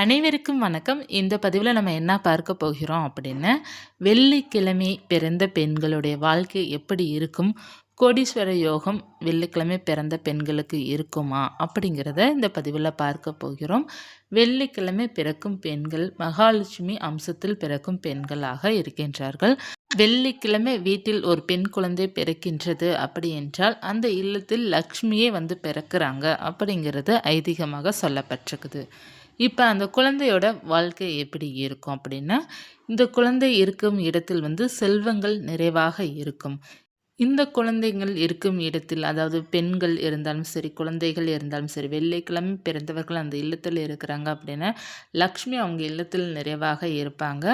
அனைவருக்கும் வணக்கம். இந்த பதிவில் நம்ம என்ன பார்க்க போகிறோம் அப்படின்னு வெள்ளிக்கிழமை பிறந்த பெண்களுடைய வாழ்க்கை எப்படி இருக்கும்? கோடீஸ்வர யோகம் வெள்ளிக்கிழமை பிறந்த பெண்களுக்கு இருக்குமா? அப்படிங்கிறத இந்த பதிவில் பார்க்க போகிறோம். வெள்ளிக்கிழமை பிறக்கும் பெண்கள் மகாலட்சுமி அம்சத்தில் பிறக்கும் பெண்களாக இருக்கின்றார்கள். வெள்ளிக்கிழமை வீட்டில் ஒரு பெண் குழந்தை பிறக்கின்றது அப்படி என்றால் அந்த இல்லத்தில் லக்ஷ்மியே வந்து பிறக்கிறாங்க அப்படிங்கிறது ஐதீகமாக சொல்லப்பட்டிருக்குது. இப்போ அந்த குழந்தையோட வாழ்க்கை எப்படி இருக்கும் அப்படின்னா இந்த குழந்தை இருக்கும் இடத்தில் வந்து செல்வங்கள் நிறைவாக இருக்கும். இந்த குழந்தைகள் இருக்கும் இடத்தில் அதாவது பெண்கள் இருந்தாலும் சரி குழந்தைகள் இருந்தாலும் சரி வெள்ளிக்கிழமை பிறந்தவர்கள் அந்த இல்லத்தில் இருக்கிறாங்க அப்படின்னா லக்ஷ்மி அவங்க இல்லத்தில் நிறைவாக இருப்பாங்க.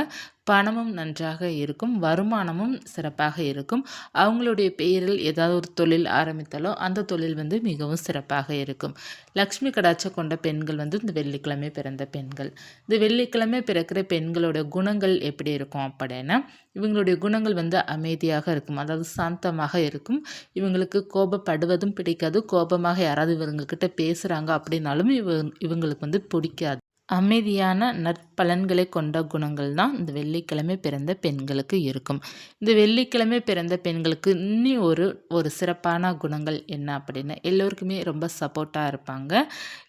பணமும் நன்றாக இருக்கும் வருமானமும் சிறப்பாக இருக்கும். அவங்களுடைய பெயரில் ஏதாவது ஒரு தொழில் ஆரம்பித்தாலோ அந்த தொழில் வந்து மிகவும் சிறப்பாக இருக்கும். லக்ஷ்மி கடாட்சம் கொண்ட பெண்கள் வந்து இந்த வெள்ளிக்கிழமை பிறந்த பெண்கள். இந்த வெள்ளிக்கிழமை பிறக்கிற பெண்களோட குணங்கள் எப்படி இருக்கும் அப்படின்னா இவங்களுடைய குணங்கள் வந்து அமைதியாக இருக்கும் அதாவது சாந்தமாக இருக்கும். இவங்களுக்கு கோபப்படுவதும் பிடிக்காது. கோபமாக யாராவது இவங்கக்கிட்ட பேசுகிறாங்க அப்படின்னாலும் இவ இவங்களுக்கு வந்து பிடிக்காது. அமைதியான நற்பலன்களை கொண்ட குணங்கள் தான் இந்த வெள்ளிக்கிழமை பிறந்த பெண்களுக்கு இருக்கும். இந்த வெள்ளிக்கிழமை பிறந்த பெண்களுக்கு இன்னி ஒரு ஒரு சிறப்பான குணங்கள் என்ன அப்படின்னா எல்லோருக்குமே ரொம்ப சப்போர்ட்டாக இருப்பாங்க.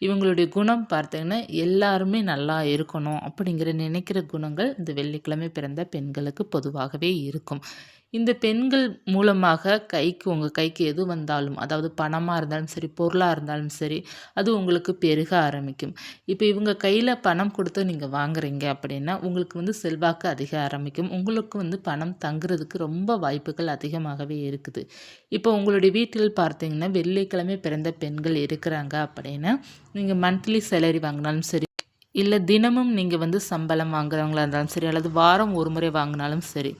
இவங்களுடைய குணம் பார்த்தீங்கன்னா எல்லாருமே நல்லா இருக்கணும் அப்படிங்கிற நினைக்கிற குணங்கள் இந்த வெள்ளிக்கிழமை பிறந்த பெண்களுக்கு பொதுவாகவே இருக்கும். இந்த பெண்கள் மூலமாக கைக்கு உங்கள் கைக்கு எது வந்தாலும் அதாவது பணமாக இருந்தாலும் சரி பொருளாக இருந்தாலும் சரி அது உங்களுக்கு பெருக ஆரம்பிக்கும். இப்போ இவங்க கையில் பணம் கொடுத்து நீங்கள் வாங்குறீங்க அப்படின்னா உங்களுக்கு வந்து செல்வாக்கு அதிக ஆரம்பிக்கும். உங்களுக்கு வந்து பணம் தங்குறதுக்கு ரொம்ப வாய்ப்புகள் அதிகமாகவே இருக்குது. இப்போ உங்களுடைய வீட்டில் பார்த்தீங்கன்னா வெள்ளிக்கிழமை பிறந்த பெண்கள் இருக்கிறாங்க அப்படின்னா நீங்கள் மந்த்லி சேலரி வாங்கினாலும் சரி இல்லை தினமும் நீங்கள் வந்து சம்பளம் வாங்குறவங்களா இருந்தாலும் சரி அல்லது வாரம் ஒரு முறை வாங்கினாலும் சரி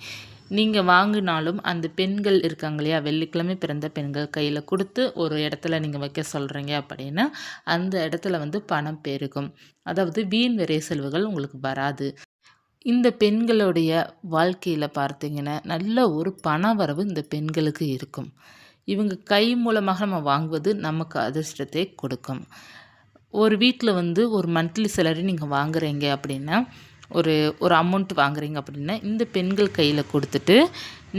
நீங்கள் வாங்கினாலும் அந்த பெண்கள் இருக்காங்க இல்லையா? வெள்ளிக்கிழமை பிறந்த பெண்கள் கையில் கொடுத்து ஒரு இடத்துல நீங்கள் வைக்க சொல்கிறீங்க அப்படின்னா அந்த இடத்துல வந்து பணம் பெருகும். அதாவது வீண் விரை செலவுகள் உங்களுக்கு வராது. இந்த பெண்களுடைய வாழ்க்கையில் பார்த்தீங்கன்னா நல்ல ஒரு பண வரவு இந்த பெண்களுக்கு இருக்கும். இவங்க கை மூலமாக நம்ம வாங்குவது நமக்கு அதிர்ஷ்டத்தை கொடுக்கும். ஒரு வீட்டில் வந்து ஒரு மந்த்லி சேலரி நீங்கள் வாங்குறீங்க அப்படின்னா ஒரு ஒரு அமௌண்ட் வாங்குறீங்க அப்படின்னா இந்த பெண்கள் கையில் கொடுத்துட்டு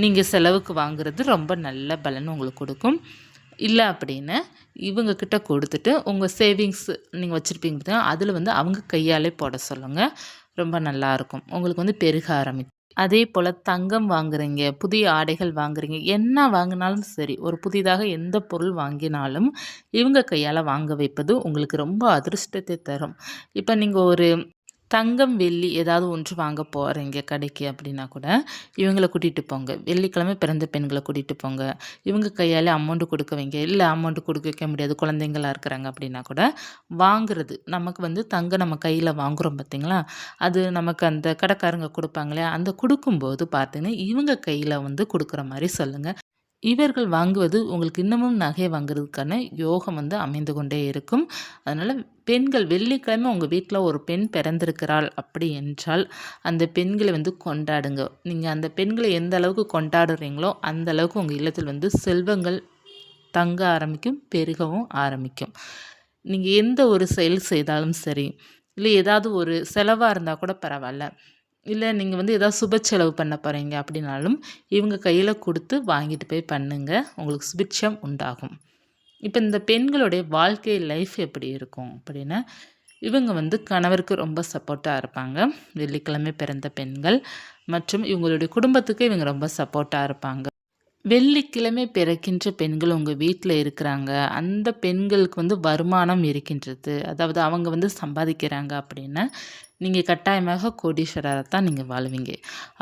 நீங்கள் செலவுக்கு வாங்குறது ரொம்ப நல்ல பலன் உங்களுக்கு கொடுக்கும். இல்லை அப்படின்னு இவங்கக்கிட்ட கொடுத்துட்டு உங்கள் சேவிங்ஸ் நீங்கள் வச்சுருப்பீங்க பார்த்தீங்கன்னா அதில் வந்து அவங்க கையாலே போட சொல்லுங்கள் ரொம்ப நல்லாயிருக்கும் உங்களுக்கு வந்து பெருக ஆரம்பிக்கும். அதே போல் தங்கம் வாங்குறீங்க புதிய ஆடைகள் வாங்குறீங்க என்ன வாங்கினாலும் சரி ஒரு புதிதாக எந்த பொருள் வாங்கினாலும் இவங்க கையால் வாங்க வைப்பது உங்களுக்கு ரொம்ப அதிர்ஷ்டத்தை தரும். இப்போ நீங்கள் ஒரு தங்கம் வெள்ளி ஏதாவது ஒன்று வாங்க போகிறீங்க கடைக்கு அப்படின்னா கூட இவங்களை கூட்டிகிட்டு போங்க. வெள்ளிக்கிழமை பிறந்த பெண்களை கூட்டிகிட்டு போங்க. இவங்க கையால் அமௌண்ட்டு கொடுக்க வைங்க. இல்லை அமௌண்ட்டு கொடுக்க வைக்க முடியாது. குழந்தைங்களாக இருக்கிறாங்க அப்படின்னா கூட வாங்குறது. நமக்கு வந்து தங்கம் நம்ம கையில் வாங்குகிறோம் பார்த்திங்களா அது நமக்கு அந்த கடைக்காரங்க கொடுப்பாங்களே அந்த கொடுக்கும்போது பார்த்தீங்கன்னா இவங்க கையில் வந்து கொடுக்குற மாதிரி சொல்லுங்கள் இவர்கள் வாங்குவது உங்களுக்கு இன்னமும் நகை வாங்குறதுக்கான யோகம் வந்து அமைந்து கொண்டே இருக்கும். அதனால் பெண்கள் வெள்ளிக்கிழமை உங்கள் வீட்டில் ஒரு பெண் பிறந்திருக்கிறாள் அப்படி என்றால் அந்த பெண்களை வந்து கொண்டாடுங்க. நீங்கள் அந்த பெண்களை எந்த அளவுக்கு கொண்டாடுறீங்களோ அந்த அளவுக்கு உங்கள் இல்லத்தில் வந்து செல்வங்கள் தங்க ஆரம்பிக்கும் பெருகவும் ஆரம்பிக்கும். நீங்கள் எந்த ஒரு செயல் செய்தாலும் சரி இல்லை ஏதாவது ஒரு செலவாக இருந்தால் கூட பரவாயில்ல. இல்லை நீங்கள் வந்து ஏதாவது சுப செலவு பண்ண போகிறீங்க அப்படின்னாலும் இவங்க கையில் கொடுத்து வாங்கிட்டு போய் பண்ணுங்கள் உங்களுக்கு சுபிட்சம் உண்டாகும். இப்போ இந்த பெண்களுடைய வாழ்க்கை லைஃப் எப்படி இருக்கும் அப்படின்னா இவங்க வந்து கணவருக்கு ரொம்ப சப்போர்ட்டாக இருப்பாங்க. வெள்ளிக்கிழமை பிறந்த பெண்கள் மற்றும் இவங்களுடைய குடும்பத்துக்கு இவங்க ரொம்ப சப்போர்ட்டாக இருப்பாங்க. வெள்ளிக்கிழமை பிறக்கின்ற பெண்கள் உங்கள் வீட்டில் இருக்கிறாங்க. அந்த பெண்களுக்கு வந்து வருமானம் இருக்கின்றது. அதாவது அவங்க வந்து சம்பாதிக்கிறாங்க அப்படின்னா நீங்கள் கட்டாயமாக கோடீஸ்வரரை தான் நீங்கள் வாழ்வீங்க.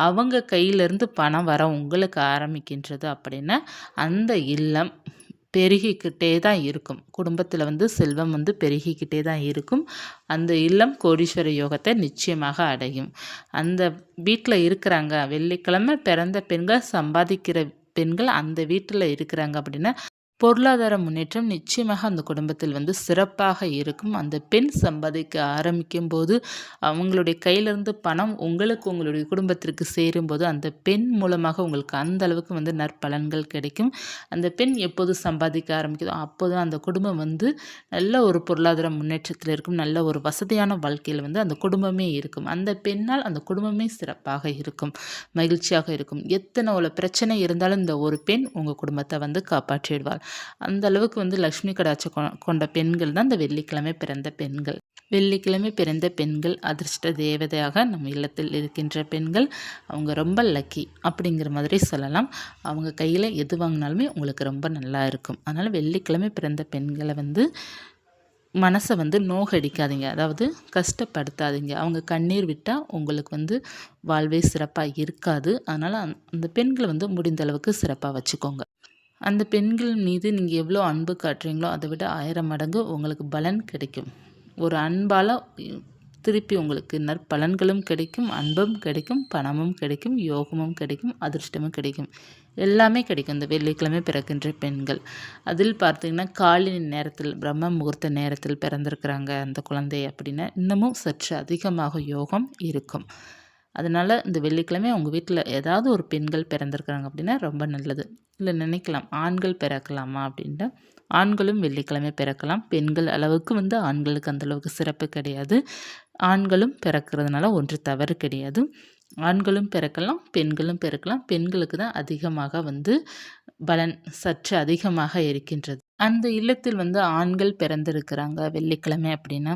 அவங்க கையிலேருந்து பணம் வர உங்களுக்கு ஆரம்பிக்கின்றது அப்படின்னா அந்த இல்லம் பெருகிக்கிட்டே தான் இருக்கும். குடும்பத்தில் வந்து செல்வம் வந்து பெருகிக்கிட்டே தான் இருக்கும். அந்த இல்லம் கோடீஸ்வர யோகத்தை நிச்சயமாக அடையும். அந்த வீட்டில் இருக்கிறாங்க வெள்ளிக்கிழமை பிறந்த பெண்கள் சம்பாதிக்கிற பெண்கள் அந்த வீட்டில் இருக்கிறாங்க அப்படின்னா பொருளாதார முன்னேற்றம் நிச்சயமாக அந்த குடும்பத்தில் வந்து சிறப்பாக இருக்கும். அந்த பெண் சம்பாதிக்க ஆரம்பிக்கும் போது அவங்களுடைய கையிலிருந்து பணம் உங்களுக்கு உங்களுடைய குடும்பத்திற்கு சேரும்போது அந்த பெண் மூலமாக உங்களுக்கு அந்த அளவுக்கு வந்து நற்பலன்கள் கிடைக்கும். அந்த பெண் எப்போது சம்பாதிக்க ஆரம்பிக்குதோ அப்போது அந்த குடும்பம் வந்து நல்ல ஒரு பொருளாதார முன்னேற்றத்தில் இருக்கும். நல்ல ஒரு வசதியான வாழ்க்கையில் வந்து அந்த குடும்பமே இருக்கும். அந்த பெண்ணால் அந்த குடும்பமே சிறப்பாக இருக்கும். மகிழ்ச்சியாக இருக்கும். எத்தனை உள்ள பிரச்சனை இருந்தாலும் இந்த ஒரு பெண் உங்கள் குடும்பத்தை வந்து காப்பாற்றிடுவாள். அந்த அளவுக்கு வந்து லக்ஷ்மி கடாட்சம் கொண்ட பெண்கள் தான் இந்த வெள்ளிக்கிழமை பிறந்த பெண்கள். வெள்ளிக்கிழமை பிறந்த பெண்கள் அதிர்ஷ்ட தேவதையாக நம் இல்லத்தில் இருக்கின்ற பெண்கள் அவங்க ரொம்ப லக்கி அப்படிங்கிற மாதிரி சொல்லலாம். அவங்க கையில் எது வாங்கினாலுமே உங்களுக்கு ரொம்ப நல்லா இருக்கும். அதனால் வெள்ளிக்கிழமை பிறந்த பெண்களை வந்து மனசை வந்து நோகடிக்காதீங்க. அதாவது கஷ்டப்படுத்தாதீங்க. அவங்க கண்ணீர் விட்டால் உங்களுக்கு வந்து வாழ்வே சிறப்பாக இருக்காது. அதனால் அந்த பெண்களை வந்து முடிந்த அளவுக்கு சிறப்பாக வச்சுக்கோங்க. அந்த பெண்கள் மீது நீங்கள் எவ்வளோ அன்பு காட்டுறீங்களோ அதை விட ஆயிரம் மடங்கு உங்களுக்கு பலன் கிடைக்கும். ஒரு அன்பால் திருப்பி உங்களுக்கு நற்பலன்களும் கிடைக்கும் அன்பும் கிடைக்கும் பணமும் கிடைக்கும் யோகமும் கிடைக்கும் அதிர்ஷ்டமும் கிடைக்கும். எல்லாமே கிடைக்கும். இந்த வெள்ளிக்கிழமை பிறக்கின்ற பெண்கள். அதில் பார்த்திங்கன்னா காலினி நேரத்தில் பிரம்ம முகூர்த்த நேரத்தில் பிறந்திருக்கிறாங்க அந்த குழந்தை அப்படின்னா இன்னமும் சற்று அதிகமாக யோகம் இருக்கும். அதனால் இந்த வெள்ளிக்கிழமை உங்கள் வீட்டில் ஏதாவது ஒரு பெண்கள் பிறந்திருக்கிறாங்க அப்படின்னா ரொம்ப நல்லது. இல்லை நினைக்கலாம் ஆண்கள் பிறக்கலாமா அப்படின்ட்டு. ஆண்களும் வெள்ளிக்கிழமை பிறக்கலாம். பெண்கள் அளவுக்கு வந்து ஆண்களுக்கு அந்தளவுக்கு சிறப்பு கிடையாது. ஆண்களும் பிறக்கிறதுனால ஒன்று தவறு கிடையாது. ஆண்களும் பிறக்கலாம் பெண்களும் பிறக்கலாம். பெண்களுக்கு தான் அதிகமாக வந்து பலன் சற்று அதிகமாக இருக்கின்றது. அந்த இல்லத்தில் வந்து ஆண்கள் பிறந்திருக்கிறாங்க வெள்ளிக்கிழமை அப்படின்னா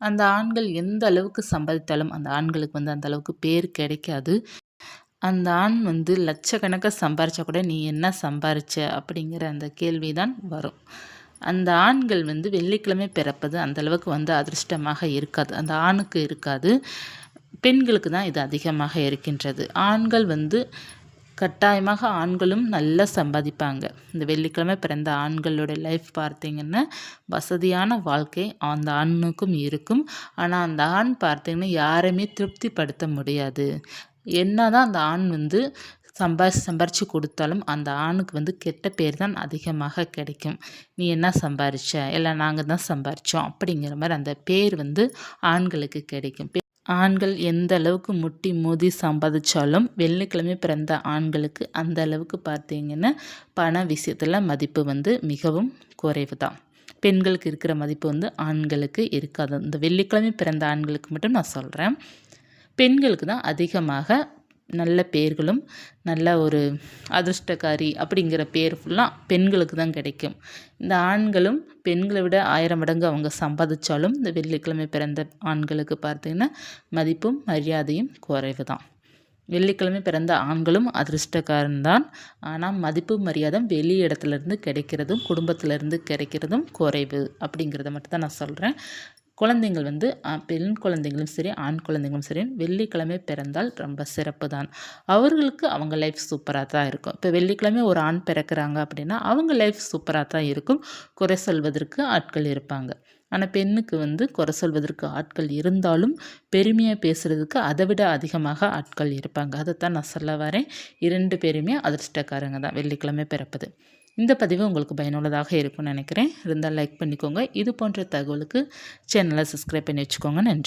அந்த ஆண்கள் எந்த அளவுக்கு சம்பாதித்தாலும் அந்த ஆண்களுக்கு வந்து அந்த அளவுக்கு பேர் கிடைக்காது. அந்த ஆண் வந்து லட்சக்கணக்காக சம்பாரித்தா கூட நீ என்ன சம்பாரிச்ச அப்படிங்கிற அந்த கேள்வி தான் வரும். அந்த ஆண்கள் வந்து வெள்ளிக்கிழமை பிறப்பது அந்தளவுக்கு வந்து அதிர்ஷ்டமாக இருக்காது. அந்த ஆணுக்கு இருக்காது. பெண்களுக்கு தான் இது அதிகமாக இருக்கின்றது. ஆண்கள் வந்து கட்டாயமாக ஆண்களும் நல்லா சம்பாதிப்பாங்க. இந்த வெள்ளிக்கிழமை பிறந்த ஆண்களோட லைஃப் பார்த்திங்கன்னா வசதியான வாழ்க்கை அந்த ஆணுக்கும் இருக்கும். ஆனால் அந்த ஆண் பார்த்திங்கன்னா யாரையுமே திருப்திப்படுத்த முடியாது. என்ன தான் அந்த ஆண் வந்து சம்பாரிச்சு சம்பாரித்து கொடுத்தாலும் அந்த ஆணுக்கு வந்து கெட்ட பேர் தான் அதிகமாக கிடைக்கும். நீ என்ன சம்பாரிச்ச? இல்லை நாங்கள் தான் சம்பாரித்தோம் அப்படிங்கிற மாதிரி அந்த பேர் வந்து ஆண்களுக்கு கிடைக்கும். ஆண்கள் எந்த அளவுக்கு முட்டி மோதி சம்பாதிச்சாலும் வெள்ளிக்கிழமை பிறந்த ஆண்களுக்கு அந்த அளவுக்கு பார்த்தீங்கன்னா பண விஷயத்தில் மதிப்பு வந்து மிகவும் குறைவு தான் பெண்களுக்கு இருக்கிற மதிப்பு வந்து ஆண்களுக்கு இருக்காது. இந்த வெள்ளிக்கிழமை பிறந்த ஆண்களுக்கு மட்டும் நான் சொல்கிறேன் பெண்களுக்கு தான் அதிகமாக நல்ல பேர்களும் நல்ல ஒரு அதிர்ஷ்டக்காரி அப்படிங்கிற பேர் ஃபுல்லாக பெண்களுக்கு தான் கிடைக்கும். இந்த ஆண்களும் பெண்களை விட ஆயிரம் மடங்கு அவங்க சம்பாதிச்சாலும் இந்த வெள்ளிக்கிழமை பிறந்த ஆண்களுக்கு பார்த்திங்கன்னா மதிப்பும் மரியாதையும் குறைவு தான். வெள்ளிக்கிழமை பிறந்த ஆண்களும் அதிர்ஷ்டக்காரன் தான். ஆனால் மதிப்பு மரியாதை வெளி இடத்துலேருந்து கிடைக்கிறதும் குடும்பத்திலேருந்து கிடைக்கிறதும் குறைவு அப்படிங்கிறத மட்டும் தான் நான் சொல்கிறேன் குழந்தைங்கள் வந்து பெண் குழந்தைங்களும் சரி ஆண் குழந்தைங்களும் சரி வெள்ளிக்கிழமை பிறந்தால் ரொம்ப சிறப்பு தான் அவர்களுக்கு அவங்க லைஃப் சூப்பராக தான் இருக்கும். இப்போ வெள்ளிக்கிழமை ஒரு ஆண் பிறக்கிறாங்க அப்படின்னா அவங்க லைஃப் சூப்பராக தான் இருக்கும். குறை சொல்வதற்கு ஆட்கள் இருப்பாங்க. ஆனால் பெண்ணுக்கு வந்து குறை சொல்வதற்கு ஆட்கள் இருந்தாலும் பெருமையாக பேசுகிறதுக்கு அதை விட அதிகமாக ஆட்கள் இருப்பாங்க. அதைத்தான் நான் சொல்ல வரேன். இரண்டு பேருமே அதிர்ஷ்டக்காரங்க தான் வெள்ளிக்கிழமை பிறப்பது. இந்த பதிவு உங்களுக்கு பயனுள்ளதாக இருக்கும்னு நினைக்கிறேன். இருந்தால் லைக் பண்ணிக்கோங்க. இது போன்ற தகவலுக்கு சேனலை சப்ஸ்கிரைப் பண்ணி வச்சுக்கோங்க. நன்றி.